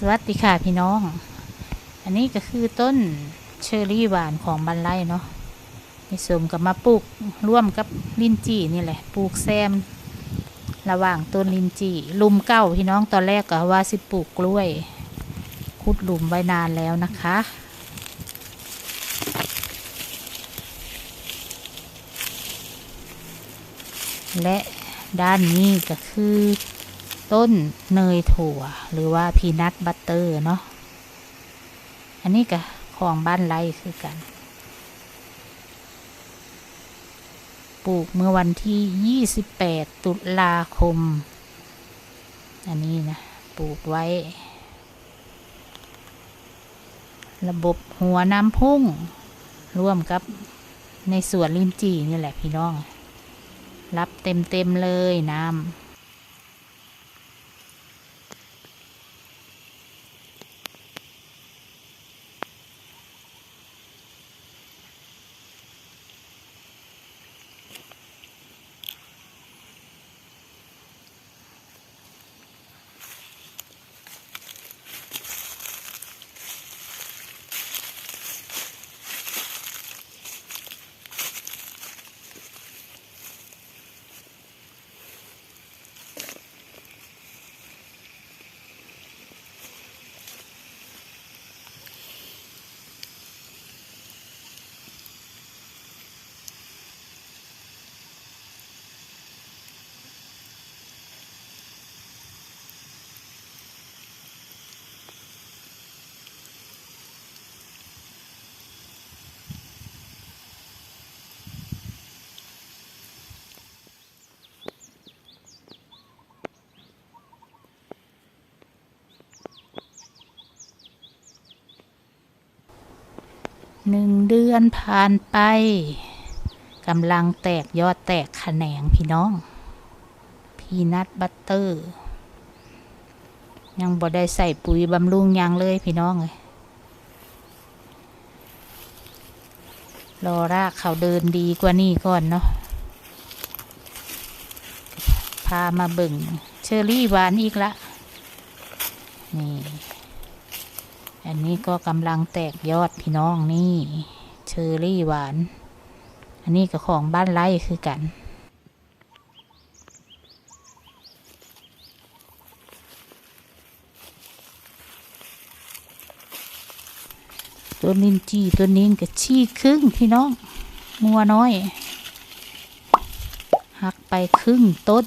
สวัสดีค่ะพี่น้อง อันนี้ก็คือต้นเชอร์รี่หวานของบันไลเนาะนี่สมกับมาปลูกร่วมกับลินจีนี่แหละ ปลูกแซม ระหว่างต้นลินจีลุมเก้าพี่น้องตอนแรกก็ว่าสิปลูกกล้วย ขุดหลุมไว้นานแล้วนะคะ และด้านนี้ก็คือ ต้นเนยถั่ว หรือว่าพีนัทบัตเตอร์เนาะอันนี้ก็ของบ้านไรคือกัน ปลูกเมื่อวันที่ 28 ตุลาคม อันนี้นะ ปลูกไว้ ระบบหัวน้ำพุ่ง ร่วมกับในสวนลินจีนี่แหละพี่น้อง รับเต็มเต็มๆเลยน้ำ หนึ่งเดือนผ่านไปกำลังแตกยอดแตกแขนงพี่น้อง พีนัทบัตเตอร์ ยังบ่ได้ใส่ปุ๋ยบำรุงยังเลยพี่น้องเลยรอรากเขาเดินดีกว่านี้ก่อนเนาะพามาเบิ่งเชอรี่หวานอีกละ นี่ อันนี้ก็กำลังแตกยอดพี่น้องนี่เชอร์รี่หวาน อันนี้ก็ของบ้านไร่คือกันตัวนินจีตัวนี้ก็ชี้ครึ่งพี่น้องงัวน้อย หักไปครึ่งต้น